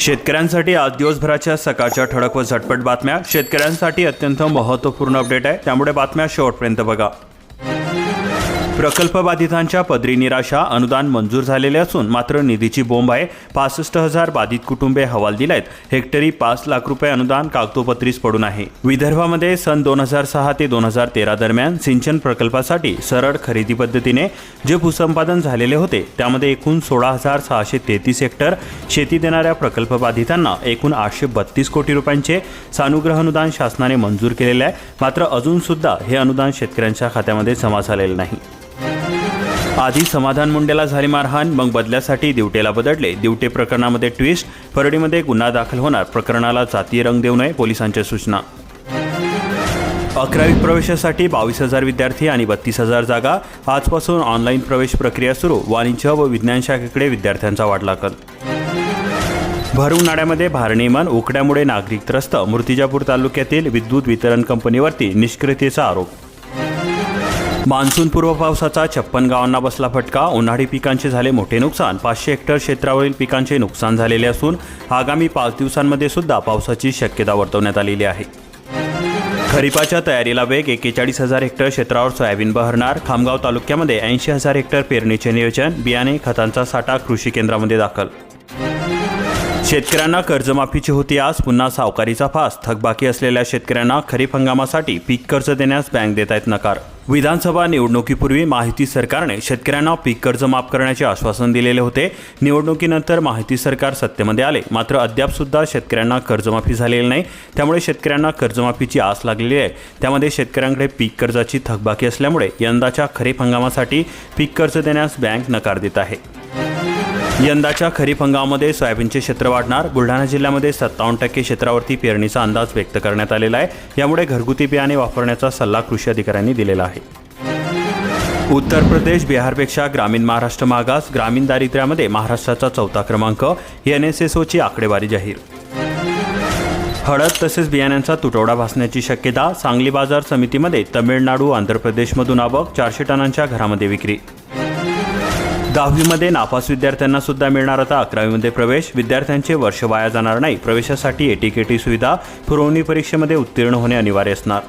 शेतकऱ्यांसाठी आज दिवसभराच्या सकाळच्या ठळक व झटपट बातम्या. शेतकऱ्यांसाठी अत्यंत महत्त्वपूर्ण अपडेट आहे. त्यामुळे बातम्या शेवटपर्यंत बघा. प्रकल्पबाधितांच्या पदरी निराशा अनुदान मंजूर झालेले असून मात्र निधीची बोंब आहे पासष्ट हजार बाधित कुटुंबे हवाल दिलायत. हेक्टरी पाच लाख रुपये अनुदान कागदोपत्रीस पडून आहे. विदर्भामध्ये सन दोन हजार सहा ते दोन हजार तेरा दरम्यान सिंचन प्रकल्पासाठी सरळ खरेदी पद्धतीने जे भूसंपादन झालेले होते त्यामध्ये एकूण सोळा हजार सहाशे तेहतीस हेक्टर शेती देणाऱ्या प्रकल्पबाधितांना एकूण आठशे बत्तीस कोटी रुपयांचे सानुग्रह अनुदान शासनाने मंजूर केलेले आहे. मात्र अजून सुद्धा हे अनुदान शेतकऱ्यांच्या खात्यामध्ये जमा झालेले नाही. आधी समाधान मुंडेला झाली मारहाण मग बदल्यासाठी दिवटेला बदलले. दिवटे प्रकरणामध्ये ट्विस्ट परडीमध्ये गुन्हा दाखल होणार. प्रकरणाला जातीय रंग देऊ नये पोलिसांच्या सूचना. अकरावी प्रवेशासाठी बावीस हजार विद्यार्थी आणि बत्तीस हजार जागा. आजपासून ऑनलाईन प्रवेश प्रक्रिया सुरू. वाणिज्य व विज्ञान शाखेकडे विद्यार्थ्यांचा वाढला कल. भर उन्हाळ्यामध्ये भारनियमन उकड्यामुळे नागरिक त्रस्त. मूर्तिजापूर तालुक्यातील विद्युत वितरण कंपनीवरती निष्क्रियतेचा आरोप. मान्सूनपूर्व पावसाचा छप्पन गावांना बसला फटका. उन्हाळी पिकांचे झाले मोठे नुकसान. पाचशे हेक्टर क्षेत्रावरील पिकांचे नुकसान झालेले असून आगामी पाच दिवसांमध्ये सुद्धा पावसाची शक्यता वर्तवण्यात आलेली आहे. खरीपाच्या तयारीला वेग. एकेचाळीस हजार हेक्टर क्षेत्रावर सोयाबीन बहरणार. खामगाव तालुक्यामध्ये ऐंशी हजार हेक्टर पेरणीचे नियोजन. बियाणे खतांचा साठा कृषी केंद्रामध्ये दाखल शेतकऱ्यांना कर्जमाफीची होती आज पुन्हा सावकारीचा फास. थकबाकी असलेल्या शेतकऱ्यांना खरीप हंगामासाठी पीक कर्ज देण्यास बँक देत आहेत नकार. विधानसभा निवडणुकीपूर्वी माहिती सरकारने शेतकऱ्यांना पीक कर्ज माफ करण्याचे आश्वासन दिलेले होते. निवडणुकीनंतर माहिती सरकार सत्तेमध्ये आले. मात्र अद्यापसुद्धा शेतकऱ्यांना कर्जमाफी झालेली नाही. त्यामुळे शेतकऱ्यांना कर्जमाफीची आस लागलेली आहे. त्यामध्ये शेतकऱ्यांकडे पीक कर्जाची थकबाकी असल्यामुळे यंदाच्या खरीप हंगामासाठी पीक कर्ज देण्यास बँक नकार देत आहे. यंदाच्या खरीप हंगामामध्ये सोयाबीनचे क्षेत्र वाढणार. बुलढाणा जिल्ह्यामध्ये सत्तावन्न टक्के क्षेत्रावरती पेरणीचा अंदाज व्यक्त करण्यात आलेला आहे. यामुळे घरगुती बियाणे वापरण्याचा सल्ला कृषी अधिकाऱ्यांनी दिलेला आहे. उत्तर प्रदेश बिहारपेक्षा ग्रामीण महाराष्ट्र मागास ग्रामीण दारिद्र्यामध्ये महाराष्ट्राचा चौथा क्रमांक एन एस एस ओची आकडेवारी जाहीर. हळद तसेच बियाण्यांचा तुटवडा भासण्याची शक्यता सांगली बाजार समितीमध्ये तमिळनाडू आंध्र प्रदेशमधून आवक चारशे टनांच्या घरामध्ये विक्री. दहावीमध्ये नापास विद्यार्थ्यांना सुद्धा मिळणार आता अकरावीमध्ये प्रवेश. विद्यार्थ्यांचे वर्ष वाया जाणार नाही. प्रवेशासाठी एटीकेटी सुविधा पुरवणी परीक्षेमध्ये उत्तीर्ण होणे अनिवार्य असणार.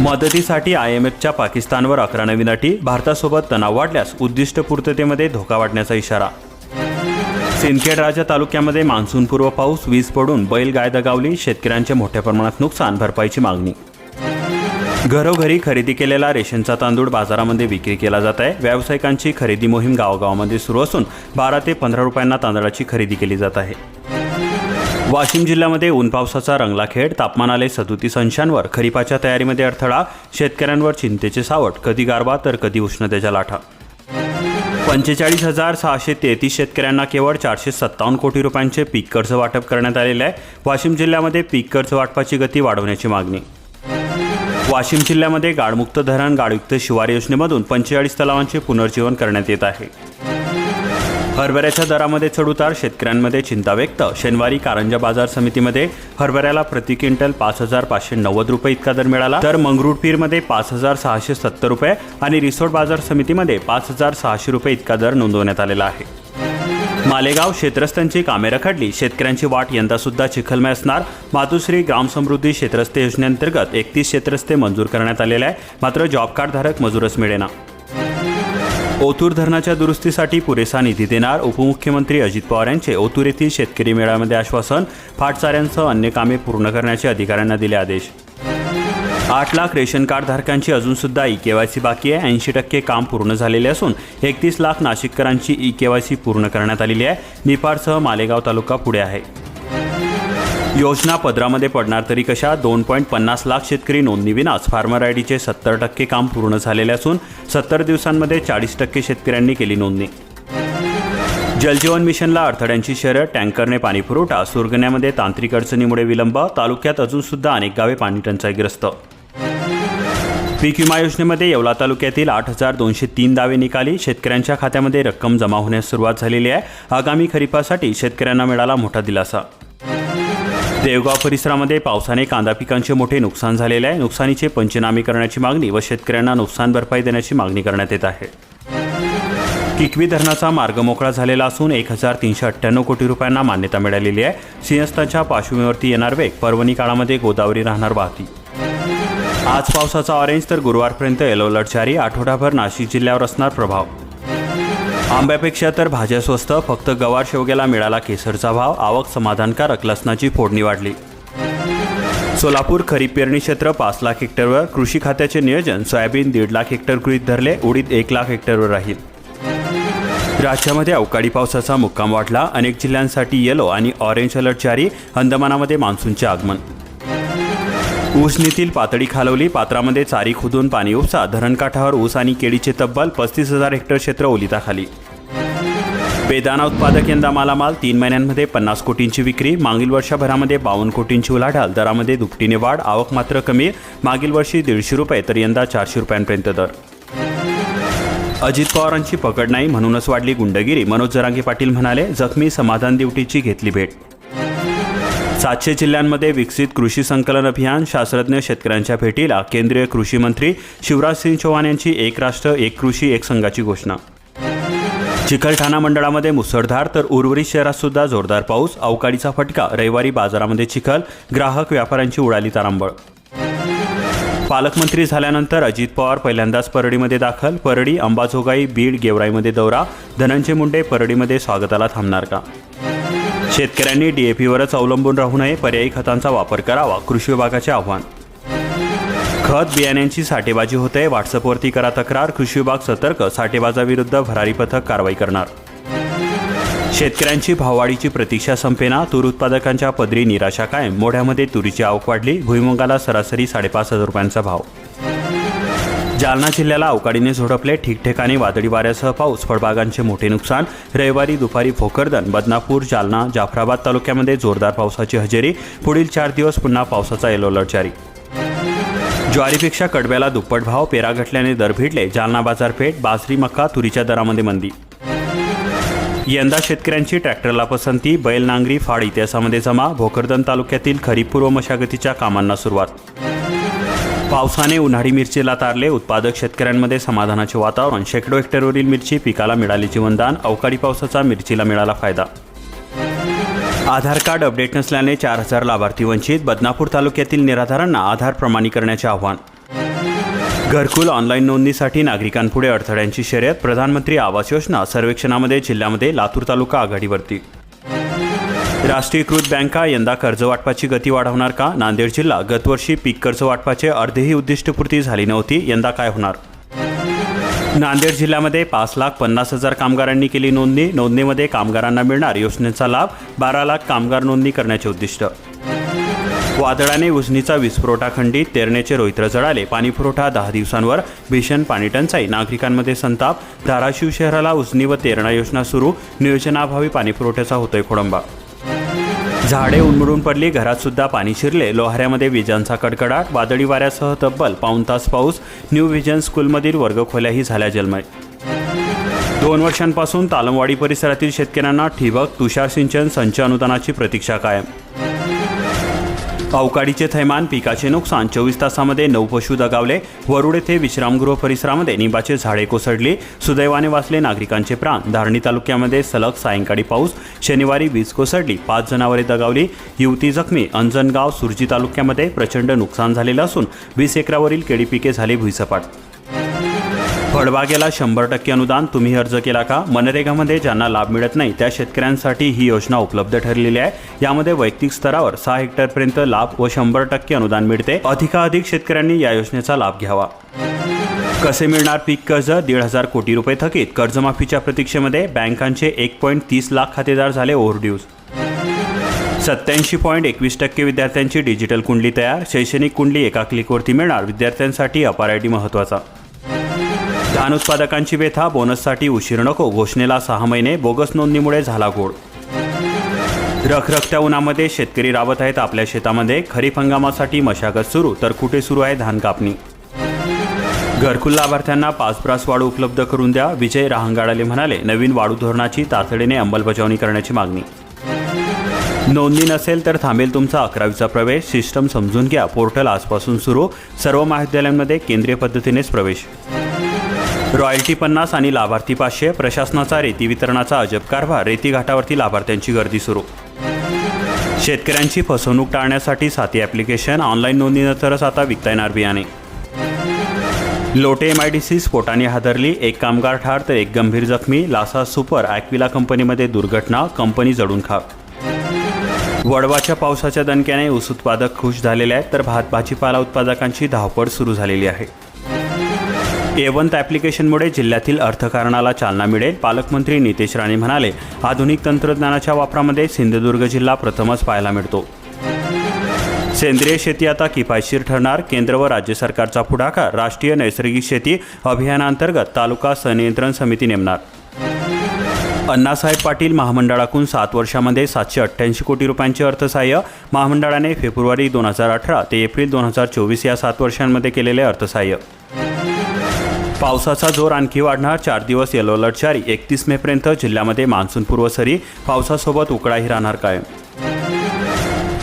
मदतीसाठी आय एम एफच्या पाकिस्तानवर अकरा नवीन अटी. भारतासोबत तणाव वाढल्यास उद्दिष्ट पूर्ततेमध्ये धोका वाढण्याचा इशारा. सिंदखेड राजा तालुक्यामध्ये मान्सूनपूर्व पाऊस वीज पडून बैल गाय दगावली शेतकऱ्यांचे मोठ्या प्रमाणात नुकसान भरपाईची मागणी. घरोघरी खरेदी केलेला रेशनचा तांदूळ बाजारामध्ये विक्री केला जात आहे. व्यावसायिकांची खरेदी मोहीम गावगावामध्ये सुरू असून बारा ते पंधरा रुपयांना तांदळाची खरेदी केली जात आहे. वाशिम जिल्ह्यामध्ये ऊन पावसाचा रंगला खेळ तापमान आले सदोतीस अंशांवर. खरीपाच्या तयारीमध्ये अडथळा शेतकऱ्यांवर चिंतेचे सावट कधी गारवा तर कधी उष्णतेच्या लाठा पंचेचाळीस हजार सहाशे तेहतीस शेतकऱ्यांना केवळ चारशे सत्तावन्न कोटी रुपयांचे पीक कर्ज वाटप करण्यात आलेले आहे. वाशिम जिल्ह्यामध्ये पीक कर्ज वाटपाची गती वाढवण्याची मागणी. वाशिम जिल्ह्यामध्ये गाळमुक्त धरण गाळयुक्त शिवार योजनेमधून पंचेचाळीस तलावांचे पुनर्जीवन करण्यात येत आहे. हरभऱ्याच्या दरामध्ये चढउतार शेतकऱ्यांमध्ये चिंता व्यक्त. शनिवारी कारंजा बाजार समितीमध्ये हरभऱ्याला प्रति क्विंटल पाच हजार पाचशे नव्वद रुपये इतका दर मिळाला. तर मंगरुळपीरमध्ये पाच हजार सहाशे सत्तर रुपये आणि रिसोड बाजार समितीमध्ये पाच हजार सहाशे रुपये इतका दर नोंदवण्यात आलेला आहे. मालेगाव क्षेत्रस्थांची कामे रखडली. शेतकऱ्यांची वाट यंदा सुद्धा चिखलमय असणार. मातुश्री ग्रामसमृद्धी क्षेत्रस्ते योजनेअंतर्गत एकतीस क्षेत्रस्ते मंजूर करण्यात आलेले आहे. मात्र जॉब कार्डधारक मजूरच मिळेना. ओतूर धरणाच्या दुरुस्तीसाठी पुरेसा निधी देणार उपमुख्यमंत्री अजित पवार यांचे. ओतूर येथील शेतकरी मेळाव्यामध्ये आश्वासन फाटचाऱ्यांसह अन्य कामे पूर्ण करण्याचे अधिकाऱ्यांना दिले आदेश. आठ लाख रेशन कार्ड धारकांची अजून सुद्धा ई सी बाकी आहे. ऐंशी टक्के काम पूर्ण झालेले असून एकतीस लाख नाशिककरांची ई के वाय सी पूर्ण करण्यात आलेली आहे. निपाडसह मालेगाव तालुका पुढे आहे. योजना पदरामध्ये पडणार तरी कशा? दोन पॉईंट पन्नास लाख शेतकरी नोंदणीविनाच फार्मर आय डीचे सत्तर टक्के काम पूर्ण झालेले असून सत्तर दिवसांमध्ये चाळीस टक्के शेतकऱ्यांनी केली नोंदणी. जलजीवन मिशनला अडथळ्यांची शर्यत टँकरने पाणीपुरवठा सुरगण्यामध्ये तांत्रिक अडचणीमुळे विलंब तालुक्यात अजून सुद्धा अनेक गावे पाणी टंचाईग्रस्त पीक विमा योजनेमध्ये येवला तालुक्यातील आठ हजार दोनशे तीन दावे निकाली. शेतकऱ्यांच्या खात्यामध्ये रक्कम जमा होण्यास सुरुवात झालेली आहे. आगामी खरीपासाठी शेतकऱ्यांना मिळाला मोठा दिलासा. देवगाव परिसरामध्ये पावसाने कांदा पिकांचे मोठे नुकसान झालेले आहे. नुकसानीचे पंचनामे करण्याची मागणी व शेतकऱ्यांना नुकसान भरपाई देण्याची मागणी करण्यात येत आहे. किकवी धरणाचा मार्ग मोकळा झालेला असून एक हजार तीनशे अठ्ठ्याण्णव कोटी रुपयांना मान्यता मिळालेली आहे. सिंहस्थाच्या पार्श्वभूमीवरती येणार वेग पर्वणी काळामध्ये गोदावरी राहणार वाहती. आज पावसाचा ऑरेंज तर गुरुवारपर्यंत येलो अलर्ट जारी. आठवडाभर नाशिक जिल्ह्यावर असणार प्रभाव. आंब्यापेक्षा तर भाज्या स्वस्त फक्त गवार शेवग्याला मिळाला केसरचा भाव. आवक समाधानकारक लसणाची फोडणी वाढली. सोलापूर खरीप पेरणी क्षेत्र पाच लाख हेक्टरवर. कृषी खात्याचे नियोजन सोयाबीन दीड लाख हेक्टर गृहीत धरले उडीद एक लाख हेक्टरवर राहील. राज्यामध्ये अवकाळी पावसाचा मुक्काम वाढला अनेक जिल्ह्यांसाठी येलो आणि ऑरेंज अलर्ट जारी. अंदमानामध्ये मान्सूनचे आगमन. उजनीतील पातळी खालवली पात्रामध्ये चारी खुदून पाणी उपसा धरणकाठावर ऊस आणि केळीचे तब्बल पस्तीस हजार हेक्टर क्षेत्र ओलिताखाली. बेदाना उत्पादक यंदा मालामाल तीन महिन्यांमध्ये पन्नास कोटींची विक्री मागील वर्षभरामध्ये बावन्न कोटींची उलाढाल दरामध्ये दुपटीने वाढ आवक मात्र कमी मागील वर्षी दीडशे रुपये तर यंदा चारशे रुपयांपर्यंत दर. अजित पवारांची पकड नाही म्हणूनच वाढली गुंडगिरी मनोज जरांगे पाटील म्हणाले जखमी समाधान दिवटीची घेतली भेट. सातशे जिल्ह्यांमध्ये विकसित कृषी संकलन अभियान शास्त्रज्ञ शेतकऱ्यांच्या भेटीला केंद्रीय कृषी मंत्री शिवराज सिंग चौहान यांची एक राष्ट्र एक कृषी एक संघाची घोषणा. चिकलठाणा मंडळामध्ये मुसळधार तर उर्वरित शहरात सुद्धा जोरदार पाऊस अवकाळीचा फटका रविवारी बाजारामध्ये चिखल ग्राहक व्यापाऱ्यांची उडाली तारांबळ. पालकमंत्री झाल्यानंतर अजित पवार पहिल्यांदाच परळीमध्ये दाखल परळी अंबाजोगाई बीड गेवराईमध्ये दौरा धनंजय मुंडे परळीमध्ये स्वागताला थांबणार का? शेतकऱ्यांनी डीएपीवरच अवलंबून राहू नये पर्यायी खतांचा वापर करावा कृषी विभागाचे आव्हान. खत बियाण्यांची साठेबाजी होते व्हॉट्सअपवरती करा तक्रार कृषी विभाग सतर्क साठेबाजाविरुद्ध भरारी पथक कारवाई करणार. शेतकऱ्यांची भाववाढीची प्रतीक्षा संपेना तूर उत्पादकांच्या पदरी निराशा कायम मोढ्यामध्ये तुरीची आवक वाढली भुईमुगाला सरासरी साडेपाच हजार रुपयांचा भाव. जालना जिल्ह्याला अवकाळीने झोडपले ठिकठिकाणी वादळी वाऱ्यासह पाऊस फळबागांचे मोठे नुकसान. रविवारी दुपारी भोकरदन बदनापूर जालना जाफराबाद तालुक्यामध्ये जोरदार पावसाची हजेरी. पुढील चार दिवस पुन्हा पावसाचा येलो अलर्ट जारी. ज्वारीपेक्षा कडब्याला दुप्पट भाव पेरा घटल्याने दर भिडले. जालना बाजारपेठ बाजरी मक्का तुरीच्या दरामध्ये मंदी. यंदा शेतकऱ्यांची ट्रॅक्टरला पसंती बैल नांगरी फाड इतिहासामध्ये जमा. भोकरदन तालुक्यातील खरीपूर्व मशागतीच्या कामांना सुरुवात. पावसाने उन्हाळी मिरचीला तारले. उत्पादक शेतकऱ्यांमध्ये समाधानाचे वातावरण. शेकडो हेक्टरवरील मिरची पिकाला मिळाली जीवनदान. अवकाळी पावसाचा मिरचीला मिळाला फायदा. आधार कार्ड अपडेट नसल्याने चार हजार लाभार्थी वंचित. बदनापूर तालुक्यातील निराधारांना आधार प्रमाणीकरणाचे आव्हान. घरकुल ऑनलाईन नोंदणीसाठी नागरिकांपुढे अडथळ्यांची शर्यत. प्रधानमंत्री आवास योजना. सर्वेक्षणामध्ये जिल्ह्यामध्ये लातूर तालुका आघाडीवरती. राष्ट्रीयकृत बँका यंदा कर्ज वाटपाची गती वाढवणार का? नांदेड जिल्हा गतवर्षी पीक कर्ज वाटपाचे अर्धेही उद्दिष्टपूर्ती झाली नव्हती. यंदा काय होणार? नांदेड जिल्ह्यामध्ये पाच लाख पन्नास हजार कामगारांनी केली नोंदणी. नोंदणीमध्ये कामगारांना मिळणार योजनेचा लाभ बारा लाख कामगार नोंदणी करण्याचे उद्दिष्ट. वादळाने उजनीचा वीजपुरवठा खंडित तेरणेचे रोहित्र जळाले. पाणीपुरवठा दहा दिवसांवर. भीषण पाणीटंचाई. नागरिकांमध्ये संताप. धाराशिव शहराला उजनी व तेरणा योजना सुरू. नियोजनाभावी पाणीपुरवठ्याचा होतोय खोडंबा. झाडे उन्मळून पडली घरात सुद्धा पाणी शिरले. लोहाऱ्यामध्ये विजांचा कडकडाट वादळी वाऱ्यासह तब्बल पाऊण तास पाऊस न्यू विजन स्कूलमधील वर्गखोल्याही झाल्या जलमय. दोन वर्षांपासून तालमवाडी परिसरातील शेतकऱ्यांना ठिबक तुषार सिंचन संच अनुदानाची प्रतीक्षा कायम. अवकाळीचे थैमान पिकाचे नुकसान चोवीस तासामध्ये नऊ पशु दगावले. वरुड येथे विश्रामगृह परिसरामध्ये निंबाचे झाडे कोसळली. सुदैवाने वाचले नागरिकांचे प्राण. धारणी तालुक्यामध्ये सलग सायंकाळी पाऊस. शनिवारी वीज कोसळली. पाच जनावरे दगावली. युवती जखमी. अंजनगाव सुरजी तालुक्यामध्ये प्रचंड नुकसान झालेलं असून वीस एकरावरील केळी पिके झाली भुईसपाट. फळबागेला शंभर टक्के अनुदान. तुम्ही अर्ज केला का? मनरेगामध्ये ज्यांना लाभ मिळत नाही त्या शेतकऱ्यांसाठी ही योजना उपलब्ध ठरलेली आहे. यामध्ये वैयक्तिक स्तरावर सहा हेक्टरपर्यंत लाभ व शंभर टक्के अनुदान मिळते. अधिकाधिक शेतकऱ्यांनी या योजनेचा लाभ घ्यावा. कसे मिळणार पीक कर्ज? दीड हजार कोटी रुपये थकीत. कर्जमाफीच्या प्रतीक्षेमध्ये बँकांचे एक पॉईंट तीस लाख खातेदार झाले ओव्हरड्यूज. सत्याऐंशी पॉईंट एकवीस टक्के विद्यार्थ्यांची डिजिटल कुंडली तयार. शैक्षणिक कुंडली एका क्लिकवरती मिळणार. विद्यार्थ्यांसाठी अपार आय डी महत्त्वाचा. धान उत्पादकांची व्यथा बोनससाठी उशीर नको घोषणेला सहा महिने बोगस नोंदणीमुळे झाला गोड. रखरखत्या उन्हामध्ये शेतकरी राबत आहेत आपल्या शेतामध्ये खरीप हंगामासाठी मशागत सुरू तर कुठे सुरू आहे धान कापणी? घरकुल लाभार्थ्यांना पाच ब्रास वाढू उपलब्ध करून द्या विजय रहांगाडाले म्हणाले नवीन वाढू धोरणाची तातडीने अंमलबजावणी करण्याची मागणी. नोंदणी नसेल तर थांबेल तुमचा अकरावीचा प्रवेश सिस्टम समजून घ्या पोर्टल आजपासून सुरू सर्व महाविद्यालयांमध्ये केंद्रीय पद्धतीनेच प्रवेश. रॉयल्टी पन्नास आणि लाभार्थी पाचशे प्रशासनाचा रेती वितरणाचा अजब कारभार रेती घाटावरती लाभार्थ्यांची गर्दी सुरू. शेतकऱ्यांची फसवणूक टाळण्यासाठी साथी ॲप्लिकेशन ऑनलाईन नोंदणीनंतरच आता विकता येणार बियाणे. Lote M I D C स्फोटाने हादरली एक कामगार ठार तर एक गंभीर जखमी लासा सुपर ॲक्विला कंपनीमध्ये दुर्घटना कंपनी जडून खा वडवाच्या पावसाच्या दणक्याने ऊस उत्पादक खुश झालेले आहेत तर भात भाजीपाला उत्पादकांची धावपळ सुरू झालेली आहे. एवंत ॲप्लिकेशनमुळे जिल्ह्यातील अर्थकारणाला चालना मिळेल. पालकमंत्री नितेश राणे म्हणाले आधुनिक तंत्रज्ञानाच्या वापरामध्ये सिंधुदुर्ग जिल्हा प्रथमच पाहायला मिळतो. सेंद्रिय शेती आता किफायतशीर ठरणार. केंद्र व राज्य सरकारचा पुढाकार राष्ट्रीय नैसर्गिक शेती अभियानांतर्गत तालुका संनियंत्रण समिती नेमणार. अण्णासाहेब पाटील महामंडळाकडून सात वर्षामध्ये सातशे अठ्ठ्याऐंशी कोटी रुपयांचे अर्थसहाय्य. महामंडळाने फेब्रुवारी दोन हजार अठरा ते एप्रिल दोन हजार चोवीस या सात वर्षांमध्ये केलेले अर्थसहाय्य. पावसाचा जोर आणखी वाढणार. चार दिवस येलो अलर्ट जारी. एकतीस मेपर्यंत जिल्ह्यामध्ये मान्सूनपूर्व सरी पावसासोबत उकडाही राहणार कायम.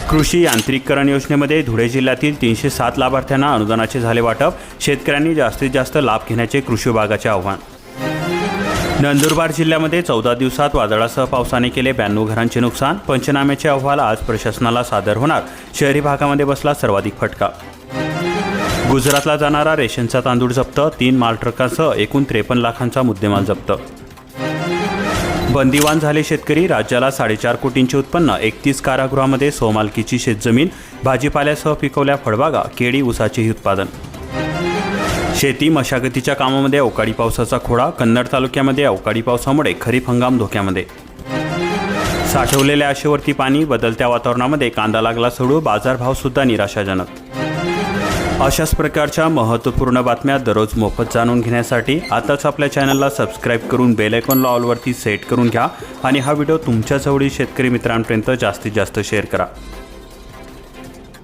कृषी यांत्रिकीकरण योजनेमध्ये धुळे जिल्ह्यातील तीनशे सात लाभार्थ्यांना अनुदानाचे झाले वाटप. शेतकऱ्यांनी जास्तीत जास्त लाभ घेण्याचे कृषी विभागाचे आव्हान. नंदुरबार जिल्ह्यामध्ये चौदा दिवसात वादळासह पावसाने केले ब्याण्णव घरांचे नुकसान. पंचनाम्याचे अहवाल आज प्रशासनाला सादर होणार. शहरी भागामध्ये बसला सर्वाधिक फटका. गुजरातला जाणारा रेशनचा तांदूळ जप्त तीन मालट्रकांसह एकूण त्रेपन्न लाखांचा मुद्देमाल जप्त. बंदिवान झाले शेतकरी राज्याला साडेचार कोटींचे उत्पन्न एकतीस कारागृहामध्ये सोमालकीची शेतजमीन भाजीपाल्यासह पिकवल्या फळबागा केळी ऊसाचेही उत्पादन. शेती मशागतीच्या कामामध्ये अवकाळी पावसाचा खोडा कन्नड तालुक्यामध्ये अवकाळी पावसामुळे खरीप हंगाम धोक्यामध्ये. साठवलेल्या आशेवरती पाणी बदलत्या वातावरणामध्ये कांदा लागला सोडू बाजारभावसुद्धा निराशाजनक. अशाच प्रकारच्या महत्त्वपूर्ण बातम्या दररोज मोफत जाणून घेण्यासाठी आताच आपल्या चॅनलला सबस्क्राईब करून बेल आयकॉन ऑलवरती सेट करून घ्या आणि हा व्हिडिओ तुमच्या जवळील शेतकरी मित्रांपर्यंत जास्तीत जास्त शेअर करा.